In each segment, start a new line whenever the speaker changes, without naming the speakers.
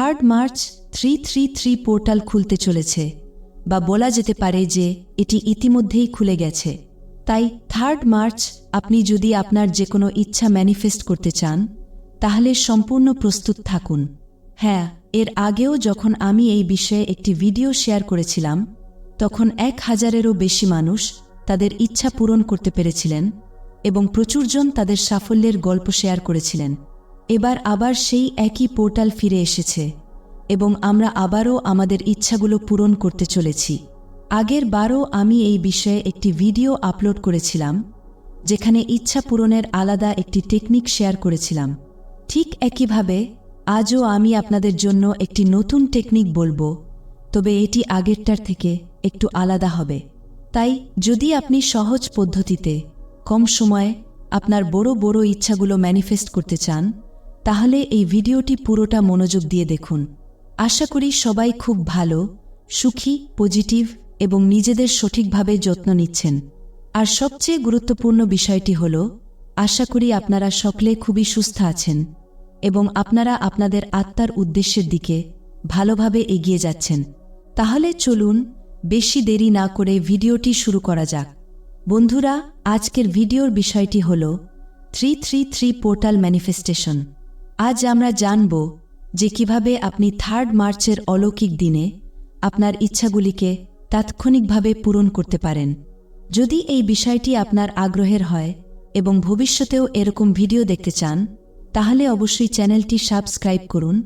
Third March three three three portal খুলতে চলেছে বা বলা যেতে পারে যে এটি ইতিমধ্যেই খুলে গেছে। তাই থার্ড মার্চ আপনি যদি আপনার যে কোনো ইচ্ছা ম্যানিফেস্ট করতে চান, তাহলে সম্পূর্ণ প্রস্তুত থাকুন। হ্যাঁ এর আগেও যখন আমি এই বিষয়ে একটি ভিডিও শেয়ার করেছিলাম, তখন এক হাজারেরও বেশি মানুষ তাদের ইচ্ছা পূরণ করতে পেরেছিলেন এবং প্রচুরজন তাদের সাফল্যের গল্প শেয়ার করেছিলেন। এবার আবার সেই একই পোর্টাল ফিরে এসেছে এবং আমরা আবারও আমাদের ইচ্ছাগুলো পূরণ করতে চলেছি। আগের বারও আমি এই বিষয়ে একটি ভিডিও আপলোড করেছিলাম, যেখানে ইচ্ছা পূরণের আলাদা একটি টেকনিক শেয়ার করেছিলাম। ঠিক একইভাবে, আজও আমি আপনাদের জন্য একটি নতুন টেকনিক বলব, তবে এটি আগেরটার থেকে একটু আলাদা হবে। তাই, যদি আপনি সহজ পদ্ধতিতে, কম সময়ে, আপনার বড় বড় ইচ্ছাগুলো ম্যানিফেস্ট করতে চান তাহলে এই ভিডিওটি পুরোটা মনোযোগ দিয়ে দেখুন। আশা করি সবাই খুব ভালো, সুখী, পজিটিভ এবং নিজেদের সঠিকভাবে যত্ন নিচ্ছেন। আর সবচেয়ে গুরুত্বপূর্ণ বিষয়টি হল, আশা করি আপনারা সকলে খুবই সুস্থ আছেন এবং আপনারা আপনাদের আত্মার উদ্দেশ্যের দিকে ভালোভাবে এগিয়ে যাচ্ছেন। তাহলে চলুন বেশি দেরি না করে ভিডিওটি শুরু করা যাক। বন্ধুরা, আজকের ভিডিওর বিষয়টি হল, three three three portal manifestation. আজ আমরা জানব যে কীভাবে আপনি থার্ড মার্চের অলৌকিক দিনে আপনার ইচ্ছাগুলিকে তাৎক্ষণিকভাবে পূরণ করতে পারেন। যদি এই বিষয়টি আপনার আগ্রহের হয় এবং ভবিষ্যতেও এরকম ভিডিও দেখতে চান, তাহলে অবশ্যই চ্যানেলটি সাবস্ক্রাইব করুন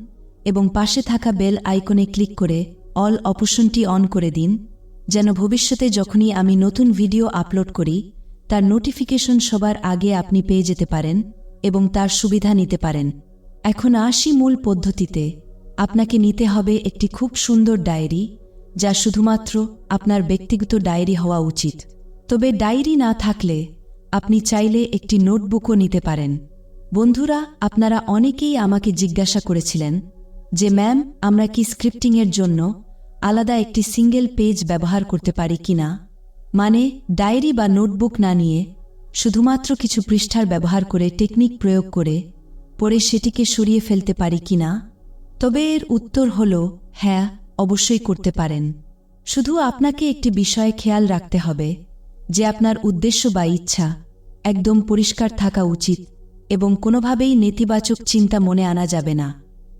এবং পাশে থাকা বেল আইকনে ক্লিক করে অল অপশনটি অন করে দিন, যেন ভবিষ্যতে যখনই আমি নতুন ভিডিও আপলোড করি, তার নোটিফিকেশন সবার আগে আপনি পেয়ে যেতে পারেন এবং তার সুবিধা নিতে পারেন। এখন আসি মূল পদ্ধতিতে। আপনাকে নিতে হবে একটি খুব সুন্দর ডায়েরি, যা শুধুমাত্র আপনার ব্যক্তিগত ডায়েরি হওয়া উচিত। তবে ডায়েরি না থাকলে আপনি চাইলে একটি নোটবুকও নিতে পারেন। বন্ধুরা, আপনারা অনেকেই আমাকে জিজ্ঞাসা করেছিলেন যে, ম্যাম, আমরা কি স্ক্রিপ্টিংয়ের জন্য আলাদা একটি সিঙ্গেল পেজ ব্যবহার করতে পারি কিনা মানে ডায়েরি বা নোটবুক না নিয়ে শুধুমাত্র কিছু পৃষ্ঠার ব্যবহার করে টেকনিক প্রয়োগ করে পরে সেটিকে সরিয়ে ফেলতে পারি কিনা তবে এর উত্তর হল হ্যাঁ অবশ্যই করতে পারেন। শুধু আপনাকে একটি বিষয়ে খেয়াল রাখতে হবে, যে আপনার উদ্দেশ্য বা ইচ্ছা একদম পরিষ্কার থাকা উচিত এবং কোনোভাবেই নেতিবাচক চিন্তা মনে আনা যাবে না।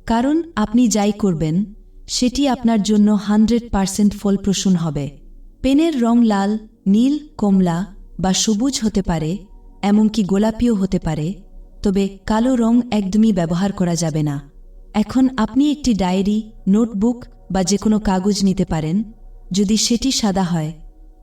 কারণ আপনি যাই করবেন, সেটি আপনার জন্য হান্ড্রেড পারসেন্ট ফলপ্রসূন হবে। পেনের রং লাল, নীল, কমলা বা সবুজ হতে পারে, এমনকি গোলাপিও হতে পারে তবে কালো রং একদমই ব্যবহার করা যাবে না। এখন আপনি একটি ডায়েরি, নোটবুক বা যে কোনো কাগজ নিতে পারেন। যদি সেটি সাদা হয়,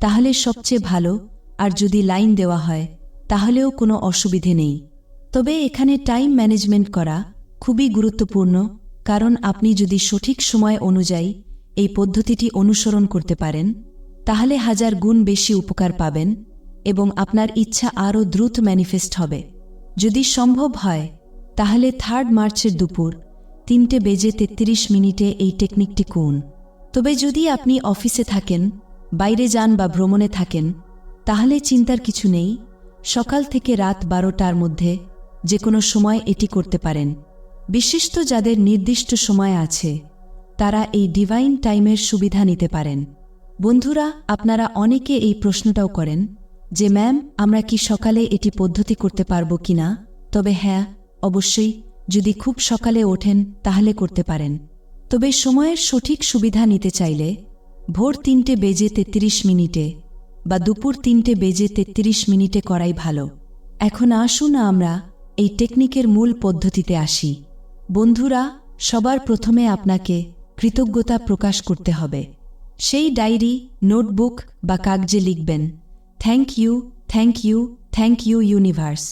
তাহলে সবচেয়ে ভালো, আর যদি লাইন দেওয়া হয়, তাহলেও কোনো অসুবিধে নেই। তবে এখানে টাইম ম্যানেজমেন্ট করা খুবই গুরুত্বপূর্ণ, কারণ আপনি যদি সঠিক সময় অনুযায়ী এই পদ্ধতিটি অনুসরণ করতে পারেন, তাহলে হাজার গুণ বেশি উপকার পাবেন এবং আপনার ইচ্ছা আরও দ্রুত ম্যানিফেস্ট হবে। যদি সম্ভব হয়, তাহলে থার্ড মার্চের দুপুর, তিনটে বেজে তেত্রিশ মিনিটে এই টেকনিকটি কোন তবে যদি আপনি অফিসে থাকেন, বাইরে যান বা ভ্রমণে থাকেন, তাহলে চিন্তার কিছু নেই, সকাল থেকে রাত বারোটার মধ্যে যে কোনো সময় এটি করতে পারেন। বিশিষ্ট যাদের নির্দিষ্ট সময় আছে, তারা এই ডিভাইন টাইমের সুবিধা নিতে পারেন। বন্ধুরা, আপনারা অনেকে এই প্রশ্নটাও করেন যে, ম্যাম, আমরা কি সকালে এটি পদ্ধতি করতে পারব কিনা তবে হ্যাঁ অবশ্যই, যদি খুব সকালে ওঠেন, তাহলে করতে পারেন। তবে সময়ের সঠিক সুবিধা নিতে চাইলে, ভোর তিনটে বেজে তেত্রিশ মিনিটে বা দুপুর তিনটে বেজে তেত্রিশ মিনিটে করাই ভালো। এখন আসুন আমরা এই টেকনিকের মূল পদ্ধতিতে আসি। বন্ধুরা, সবার প্রথমে আপনাকে কৃতজ্ঞতা প্রকাশ করতে হবে। সেই ডায়েরি, নোটবুক বা কাগজে লিখবেন। Thank you thank you thank you universe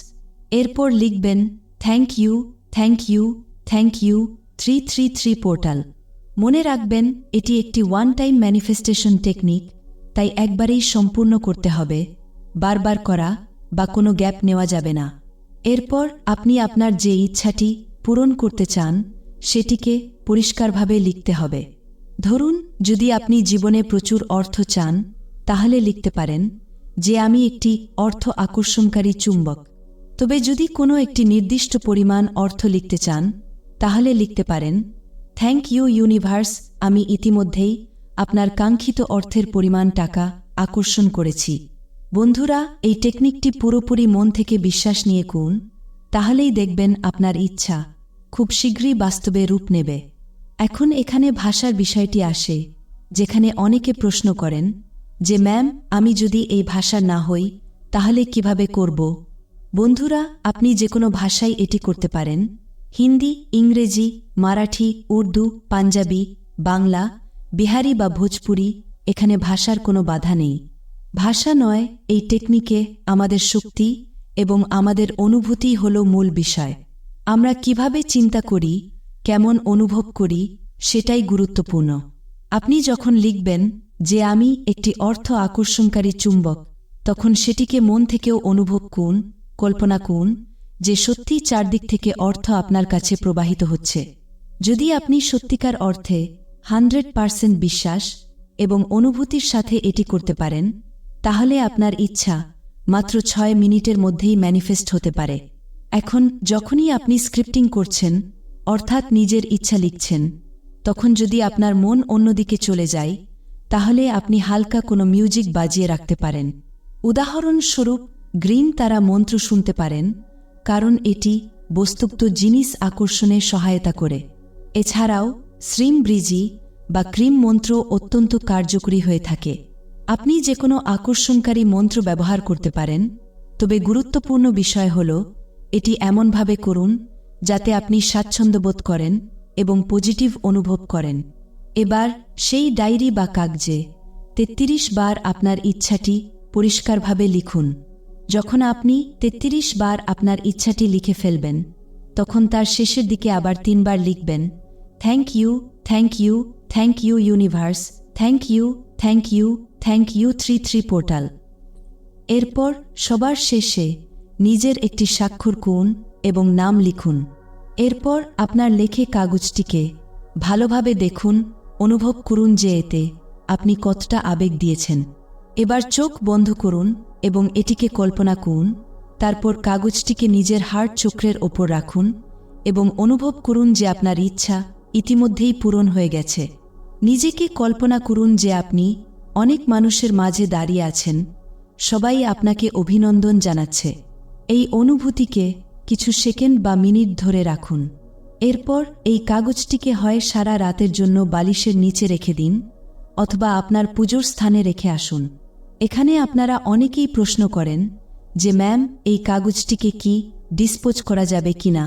এরপর লিখবেন thank you thank you thank you three three three portal মনে রাখবেন, এটি একটি ওয়ান টাইম ম্যানিফেস্টেশন টেকনিক তাই একবারেই সম্পূর্ণ করতে হবে। বারবার করা বা কোনো গ্যাপ নেওয়া যাবে না। এরপর আপনি আপনার যে ইচ্ছাটি পূরণ করতে চান, সেটিকে পরিষ্কারভাবে লিখতে হবে। ধরুন, যদি আপনি জীবনে প্রচুর অর্থ চান, তাহলে লিখতে পারেন যে আমি একটি অর্থ আকর্ষণকারী চুম্বক। তবে যদি কোনো একটি নির্দিষ্ট পরিমাণ অর্থ লিখতে চান, তাহলে লিখতে পারেন থ্যাংক ইউ ইউনিভার্স আমি ইতিমধ্যেই আপনার কাঙ্ক্ষিত অর্থের পরিমাণ টাকা আকর্ষণ করেছি। বন্ধুরা, এই টেকনিকটি পুরোপুরি মন থেকে বিশ্বাস নিয়ে কুন তাহলেই দেখবেন আপনার ইচ্ছা খুব শীঘ্রই বাস্তবে রূপ নেবে। এখন এখানে ভাষার বিষয়টি আসে, যেখানে অনেকে প্রশ্ন করেন যে, ম্যাম, আমি যদি এই ভাষা না হই, তাহলে কীভাবে করব? বন্ধুরা, আপনি যে কোনো ভাষায় এটি করতে পারেন। হিন্দি, ইংরেজি, মারাঠি, উর্দু, পাঞ্জাবি, বাংলা, বিহারি বা ভোজপুরি, এখানে ভাষার কোনো বাধা নেই। ভাষা নয়, এই টেকনিকে আমাদের শক্তি এবং আমাদের অনুভূতি হল মূল বিষয়। আমরা কীভাবে চিন্তা করি, কেমন অনুভব করি, সেটাই গুরুত্বপূর্ণ। আপনি যখন লিখবেন যে আমি একটি অর্থ আকর্ষণকারী চুম্বক, তখন সেটিকে মন থেকেও অনুভব করুন, কল্পনা করুন যে সত্যি চারদিক থেকে অর্থ আপনার কাছে প্রবাহিত হচ্ছে। যদি আপনি সত্যিকার অর্থে হান্ড্রেড পার্সেন্ট বিশ্বাস এবং অনুভূতির সাথে এটি করতে পারেন, তাহলে আপনার ইচ্ছা মাত্র ছয় মিনিটের মধ্যেই ম্যানিফেস্ট হতে পারে। এখন যখনই আপনি স্ক্রিপ্টিং করছেন, অর্থাৎ নিজের ইচ্ছা লিখছেন, তখন যদি আপনার মন অন্যদিকে চলে যায় তাহলে আপনি হালকা কোনো মিউজিক বাজিয়ে রাখতে পারেন। উদাহরণস্বরূপ, গ্রিন তারা মন্ত্র শুনতে পারেন, কারণ এটি বস্তুক্ত জিনিস আকর্ষণে সহায়তা করে। এছাড়াও, শ্রীম ব্রিজি বা ক্রিম মন্ত্র অত্যন্ত কার্যকরী হয়ে থাকে। আপনি যে কোনো আকর্ষণকারী মন্ত্র ব্যবহার করতে পারেন, তবে গুরুত্বপূর্ণ বিষয় হল, এটি এমনভাবে করুন, যাতে আপনি স্বাচ্ছন্দ্যবোধ করেন এবং পজিটিভ অনুভব করেন। এবার সেই ডায়েরি বা কাগজে তেত্রিশ বার আপনার ইচ্ছাটি পরিষ্কারভাবে লিখুন। যখন আপনি তেত্রিশ বার আপনার ইচ্ছাটি লিখে ফেলবেন, তখন তার শেষের দিকে আবার তিনবার লিখবেন thank you thank you thank you universe thank you thank you thank you three three portal এরপর সবার শেষে নিজের একটি স্বাক্ষর কোন এবং নাম লিখুন। এরপর আপনার লেখে কাগজটিকে ভালোভাবে দেখুন অনুভব করুন যে এতে আপনি কতটা আবেগ দিয়েছেন। এবার চোখ বন্ধ করুন এবং এটিকে কল্পনা করুন, তারপর কাগজটিকে নিজের হার্ট চক্রের ওপর রাখুন এবং অনুভব করুন যে আপনার ইচ্ছা ইতিমধ্যেই পূরণ হয়ে গেছে। নিজেকে কল্পনা করুন যে আপনি অনেক মানুষের মাঝে দাঁড়িয়ে আছেন, সবাই আপনাকে অভিনন্দন জানাচ্ছে। এই অনুভূতিকে কিছু সেকেন্ড বা মিনিট ধরে রাখুন। এরপর এই কাগজটিকে হয় সারা রাতের জন্য বালিশের নিচে রেখে দিন, অথবা আপনার পুজোর স্থানে রেখে আসুন। এখানে আপনারা অনেকেই প্রশ্ন করেন যে, ম্যাম, এই কাগজটিকে কি ডিসপোজ করা যাবে কি না?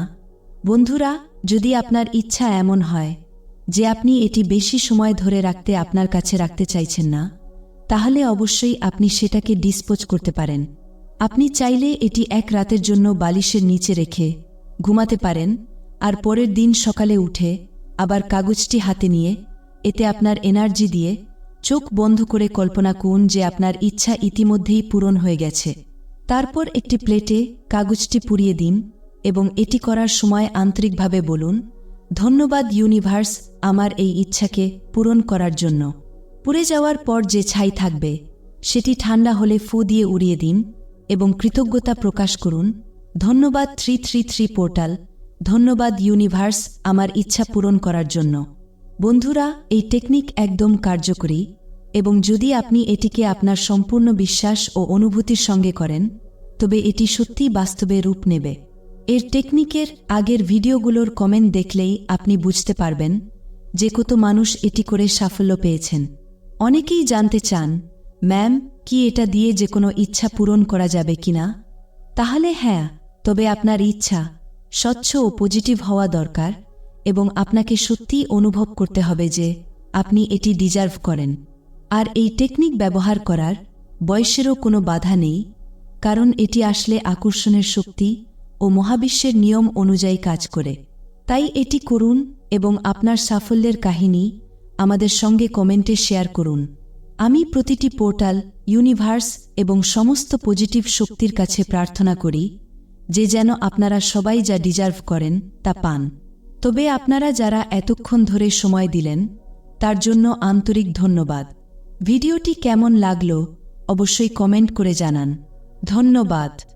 বন্ধুরা, যদি আপনার ইচ্ছা এমন হয় যে, আপনি এটি বেশি সময় ধরে রাখতে আপনার কাছে রাখতে চাইছেন না, তাহলে অবশ্যই আপনি সেটাকে ডিসপোজ করতে পারেন। আপনি চাইলে এটি এক রাতের জন্য বালিশের নিচে রেখে ঘুমাতে পারেন আর পরের দিন সকালে উঠে আবার কাগজটি হাতে নিয়ে এতে আপনার এনার্জি দিয়ে চোখ বন্ধ করে কল্পনা করুন যে আপনার ইচ্ছা ইতিমধ্যেই পূরণ হয়ে গেছে। তারপর একটি প্লেটে কাগজটি পুড়িয়ে দিন এবং এটি করার সময় আন্তরিকভাবে বলুন, ধন্যবাদ ইউনিভার্স আমার এই ইচ্ছাকে পূরণ করার জন্য। পুড়ে যাওয়ার পর যে ছাই থাকবে, সেটি ঠান্ডা হলে ফু দিয়ে উড়িয়ে দিন এবং কৃতজ্ঞতা প্রকাশ করুন, ধন্যবাদ থ্রি থ্রি থ্রি পোর্টাল ধন্যবাদ ইউনিভার্স আমার ইচ্ছা পূরণ করার জন্য। বন্ধুরা, এই টেকনিক একদম কার্যকরী এবং যদি আপনি এটিকে আপনার সম্পূর্ণ বিশ্বাস ও অনুভূতির সঙ্গে করেন, তবে এটি সত্যিই বাস্তবে রূপ নেবে। এর টেকনিকের আগের ভিডিওগুলোর কমেন্ট দেখলেই আপনি বুঝতে পারবেন যে কত মানুষ এটি করে সাফল্য পেয়েছেন। অনেকেই জানতে চান, ম্যাম, কি এটা দিয়ে যে কোনো ইচ্ছা পূরণ করা যাবে কিনা? তাহলে হ্যাঁ তবে আপনার ইচ্ছা স্বচ্ছ ও পজিটিভ হওয়া দরকার এবং আপনাকে সত্যিই অনুভব করতে হবে যে আপনি এটি ডিজার্ভ করেন। আর এই টেকনিক ব্যবহার করার বয়সেরও কোনো বাধা নেই, কারণ এটি আসলে আকর্ষণের শক্তি ও মহাবিশ্বের নিয়ম অনুযায়ী কাজ করে। তাই এটি করুন এবং আপনার সাফল্যের কাহিনী আমাদের সঙ্গে কমেন্টে শেয়ার করুন। আমি প্রতিটি পোর্টাল, ইউনিভার্স এবং সমস্ত পজিটিভ শক্তির কাছে প্রার্থনা করি যে যেন আপনারা সবাই যা ডিজার্ভ করেন, তা পান। তবে আপনারা যারা এতক্ষণ ধরে সময় দিলেন, তার জন্য আন্তরিক ধন্যবাদ। ভিডিওটি কেমন লাগল, অবশ্যই কমেন্ট করে জানান। ধন্যবাদ।